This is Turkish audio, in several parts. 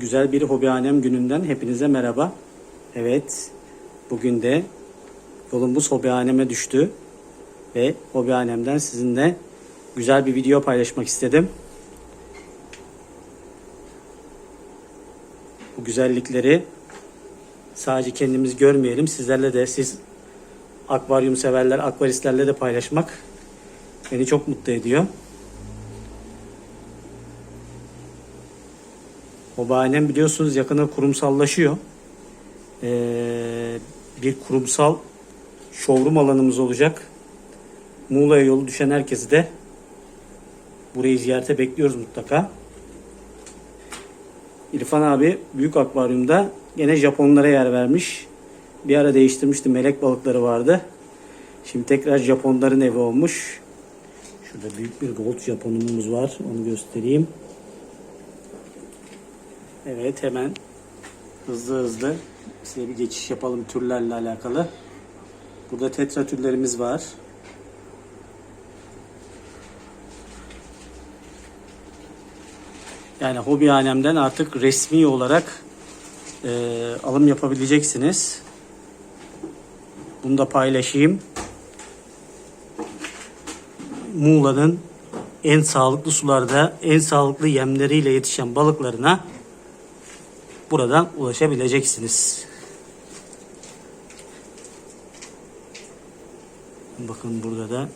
Güzel bir hobihanem gününden hepinize merhaba. Evet, bugün de yolumuz hobihaneme düştü. Ve hobihanemden sizinle güzel bir video paylaşmak istedim. Bu güzellikleri sadece kendimiz görmeyelim, sizlerle de siz akvaryum severler, akvaristlerle de paylaşmak beni çok mutlu ediyor. O biliyorsunuz yakına kurumsallaşıyor. Ee, bir kurumsal showroom alanımız olacak. Muğla'ya yolu düşen herkesi de burayı ziyarete bekliyoruz mutlaka. İrfan abi büyük akvaryumda gene Japonlara yer vermiş. Bir ara değiştirmişti melek balıkları vardı. Şimdi tekrar Japonların evi olmuş. Şurada büyük bir gold Japonumuz var. Onu göstereyim. Evet hemen hızlı hızlı size bir geçiş yapalım türlerle alakalı. Burada tetra türlerimiz var. Yani hobihanemden artık resmi olarak e, alım yapabileceksiniz. Bunu da paylaşayım. Muğla'nın en sağlıklı sularda en sağlıklı yemleriyle yetişen balıklarına buradan ulaşabileceksiniz. Bakın burada da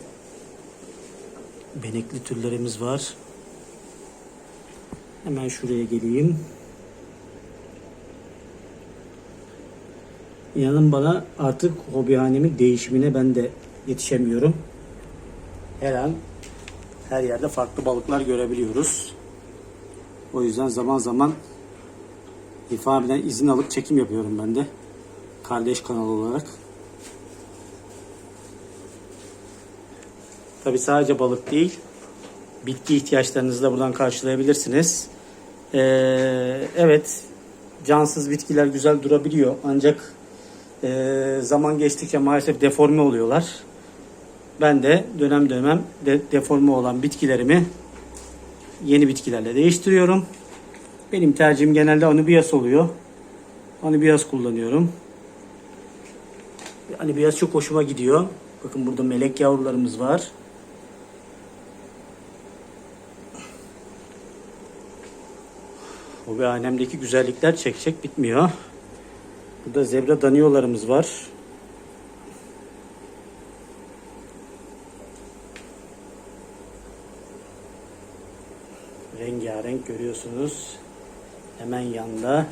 benekli türlerimiz var. Hemen şuraya geleyim. İnanın bana artık hobihanemin değişimine ben de yetişemiyorum. Her an her yerde farklı balıklar görebiliyoruz. O yüzden zaman zaman İrfan abiden izin alıp çekim yapıyorum ben de. Kardeş kanal olarak. Tabi sadece balık değil. Bitki ihtiyaçlarınızı da buradan karşılayabilirsiniz. Ee, evet. Cansız bitkiler güzel durabiliyor. Ancak e, zaman geçtikçe maalesef deforme oluyorlar. Ben de dönem dönem de, deforme olan bitkilerimi yeni bitkilerle değiştiriyorum. Benim tercihim genelde anubias oluyor. Anubias kullanıyorum. Anubias çok hoşuma gidiyor. Bakın burada melek yavrularımız var. O ve hanemdeki güzellikler çekecek bitmiyor. Burada zebra daniolarımız var. Rengarenk görüyorsunuz. Hemen yanda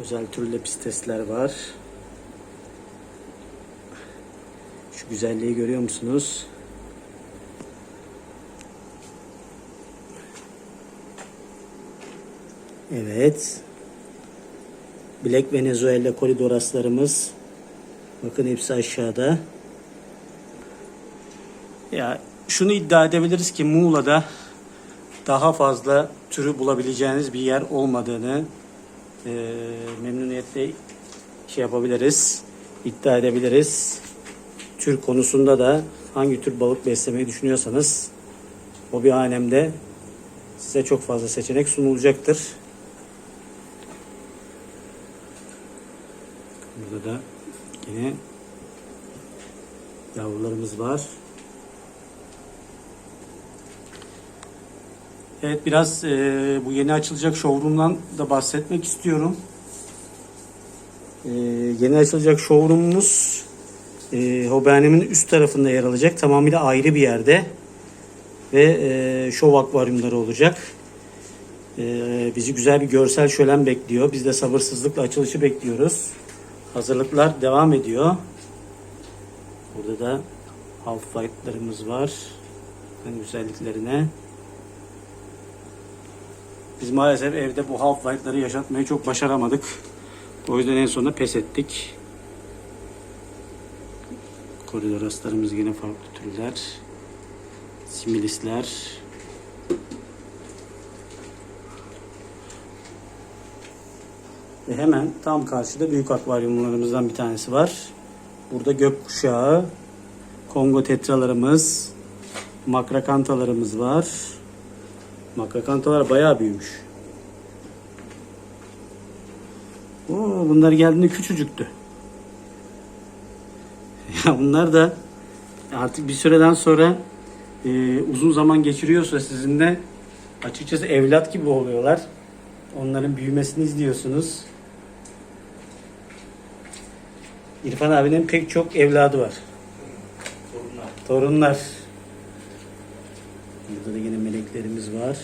özel türlü pistesler var. Şu güzelliği görüyor musunuz? Evet. Black Venezuela koridoraslarımız. Bakın hepsi aşağıda. Ya şunu iddia edebiliriz ki Muğla'da daha fazla türü bulabileceğiniz bir yer olmadığını e, memnuniyetle şey yapabiliriz, iddia edebiliriz. Tür konusunda da hangi tür balık beslemeyi düşünüyorsanız hobihanemde size çok fazla seçenek sunulacaktır. Burada da yine yavrularımız var. Evet biraz e, bu yeni açılacak showroom'dan da bahsetmek istiyorum. E, yeni açılacak showroom'umuz e, Hobihanem'in üst tarafında yer alacak. Tamamıyla ayrı bir yerde. Ve e, şov akvaryumları olacak. E, bizi güzel bir görsel şölen bekliyor. Biz de sabırsızlıkla açılışı bekliyoruz. Hazırlıklar devam ediyor. Burada da half white'larımız var. Ben güzelliklerine. Biz maalesef evde bu half white'ları yaşatmayı çok başaramadık. O yüzden en sonunda pes ettik. Koridor aslarımız yine farklı türler. Similisler. Ve hemen tam karşıda büyük akvaryumlarımızdan bir tanesi var. Burada gökkuşağı, Kongo tetralarımız, makrakantalarımız var. Makrakantalar bayağı büyümüş. Oo, bunlar geldiğinde küçücüktü. Ya bunlar da artık bir süreden sonra e, uzun zaman geçiriyorsa sizinle açıkçası evlat gibi oluyorlar. Onların büyümesini izliyorsunuz. İrfan abinin pek çok evladı var. Sorunlar. Torunlar. Burada da yine meleklerimiz var.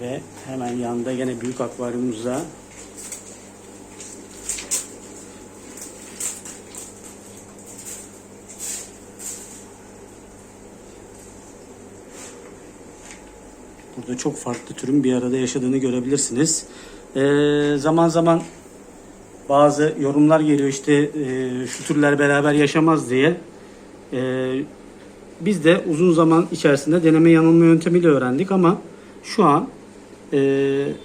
Ve hemen yanında yine büyük akvaryumumuzda Burada çok farklı türün bir arada yaşadığını görebilirsiniz. Ee, zaman zaman bazı yorumlar geliyor işte e, şu türler beraber yaşamaz diye. E, biz de uzun zaman içerisinde deneme yanılma yöntemiyle öğrendik ama şu an e,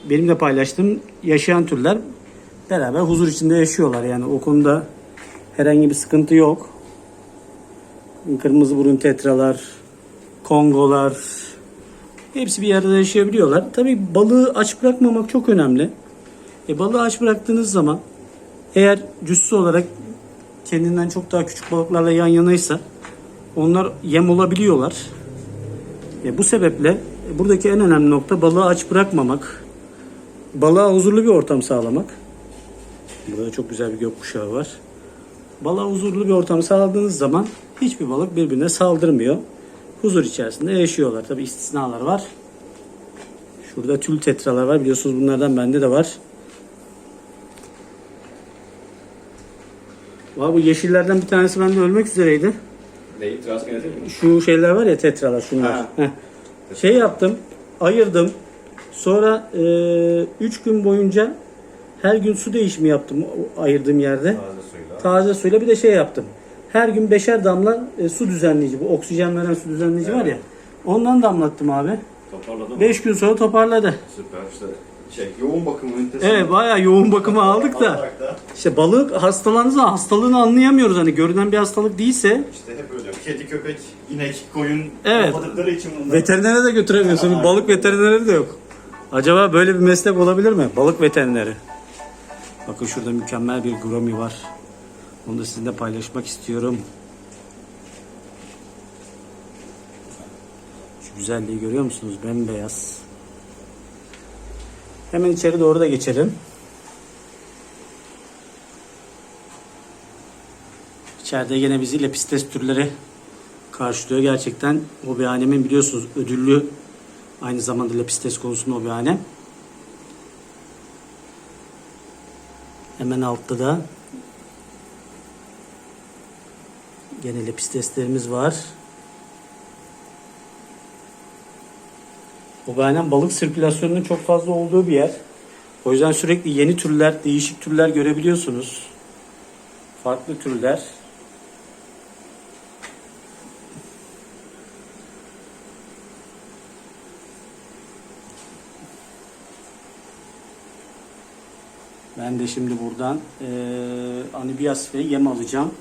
benim de paylaştığım yaşayan türler beraber huzur içinde yaşıyorlar. Yani o konuda herhangi bir sıkıntı yok. Kırmızı burun tetralar, kongolar hepsi bir arada yaşayabiliyorlar. Tabii balığı aç bırakmamak çok önemli. E, balığı aç bıraktığınız zaman eğer cüssü olarak kendinden çok daha küçük balıklarla yan yanaysa onlar yem olabiliyorlar. E, bu sebeple buradaki en önemli nokta balığı aç bırakmamak. Balığa huzurlu bir ortam sağlamak. Burada çok güzel bir gökkuşağı var. Balığa huzurlu bir ortam sağladığınız zaman hiçbir balık birbirine saldırmıyor. Huzur içerisinde yaşıyorlar. Tabi istisnalar var. Şurada tül tetralar var. Biliyorsunuz bunlardan bende de var. Valla bu yeşillerden bir tanesi bende ölmek üzereydi. Neyi? Transgenetik mi? Şu şeyler var ya tetralar şunlar. Ha. Heh. Şey yaptım, ayırdım. Sonra 3 gün boyunca her gün su değişimi yaptım o ayırdığım yerde. Taze suyla. Taze suyla bir de şey yaptım. Her gün beşer damla e, su düzenleyici, bu oksijen veren su düzenleyici var ya. Ondan damlattım abi. Toparladı mı? 5 gün sonra toparladı. Süper işte. Şey, yoğun bakım ünitesi. Evet bayağı yoğun bakıma aldık da. Alarak da İşte balık hastalanırsa hastalığını anlayamıyoruz. Hani görünen bir hastalık değilse işte hep öyle. Kedi, köpek, inek, koyun Evet. yapmadıkları için bunlar. Veterinere de götüremiyorsun. Balık veterineri de yok. Acaba böyle bir meslek olabilir mi? Balık veterineri. Bakın şurada mükemmel bir gromi var. Onu da sizinle paylaşmak istiyorum. Şu güzelliği görüyor musunuz? Bembeyaz. Hemen içeri doğru da geçelim. İçeride yine bizi lepistes türleri karşılıyor. Gerçekten hobihanemin biliyorsunuz ödüllü aynı zamanda lepistes konusunda hobihane. Hemen altta da gene lepisteslerimiz var. Hobihanem balık sirkülasyonunun çok fazla olduğu bir yer. O yüzden sürekli yeni türler, değişik türler görebiliyorsunuz. Farklı türler. Ben de şimdi buradan eee anibias ve yem alacağım.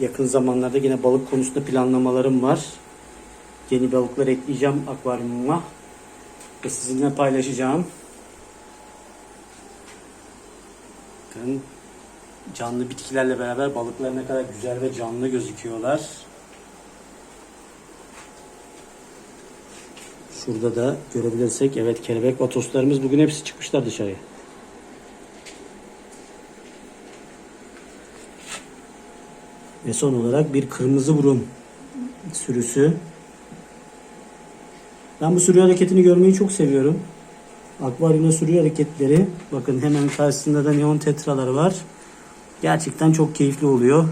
Yakın zamanlarda yine balık konusunda planlamalarım var. Yeni balıklar ekleyeceğim akvaryumuma. Ve sizinle paylaşacağım. Bakın canlı bitkilerle beraber balıklar ne kadar güzel ve canlı gözüküyorlar. Şurada da görebilirsek evet kelebek vatoslarımız bugün hepsi çıkmışlar dışarıya. Ve son olarak bir kırmızı burun sürüsü. Ben bu sürü hareketini görmeyi çok seviyorum. Akvaryumda sürü hareketleri. Bakın hemen karşısında da neon tetralar var. Gerçekten çok keyifli oluyor.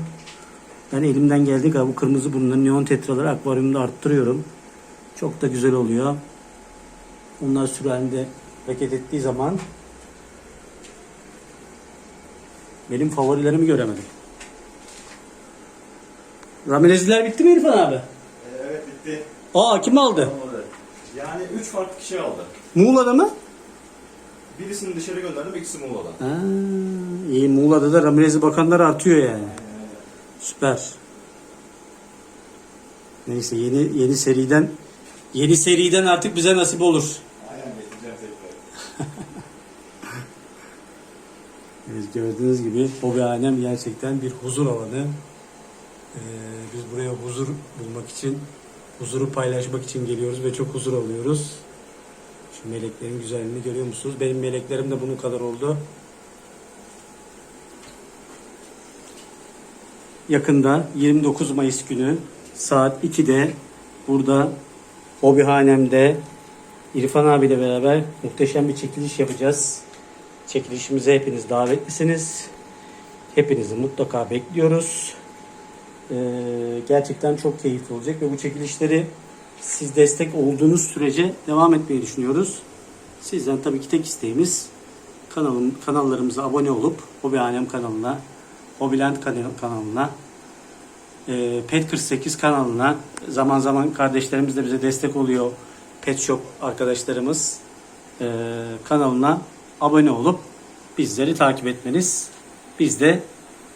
Ben elimden geldiği kadar bu kırmızı burunları neon tetraları akvaryumda arttırıyorum. Çok da güzel oluyor. Onlar sürü halinde hareket ettiği zaman benim favorilerimi göremedim. Ramirezler bitti mi İrfan abi? Evet bitti. Aa kim aldı? Olmadı. Yani 3 farklı kişi aldı. Muğla'da mı? Birisini dışarı gönderdim, ikisi Muğla'da. Ha, iyi Muğla'da da Ramirez'i bakanlar artıyor yani. Süper. Neyse yeni yeni seriden yeni seriden artık bize nasip olur. Aynen bekleyeceğim tekrar. Evet, gördüğünüz gibi hobihanem gerçekten bir huzur alanı. Ee, biz buraya huzur bulmak için, huzuru paylaşmak için geliyoruz ve çok huzur alıyoruz. Şu meleklerin güzelliğini görüyor musunuz? Benim meleklerim de bunun kadar oldu. Yakında 29 Mayıs günü saat 2'de burada hobihanemde İrfan abiyle beraber muhteşem bir çekiliş yapacağız. Çekilişimize hepiniz davetlisiniz. Hepinizi mutlaka bekliyoruz. Ee, gerçekten çok keyifli olacak ve bu çekilişleri siz destek olduğunuz sürece devam etmeyi düşünüyoruz. Sizden tabii ki tek isteğimiz kanalım, kanallarımıza abone olup Hobihanem kanalına, Hobiland kanal- kanalına, e, Pet 48 kanalına zaman zaman kardeşlerimiz de bize destek oluyor. Pet Shop arkadaşlarımız e, kanalına abone olup bizleri takip etmeniz. Biz de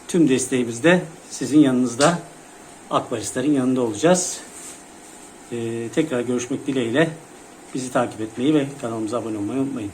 tüm desteğimizde sizin yanınızda Akbaristlerin yanında olacağız. E, tekrar görüşmek dileğiyle bizi takip etmeyi ve kanalımıza abone olmayı unutmayın.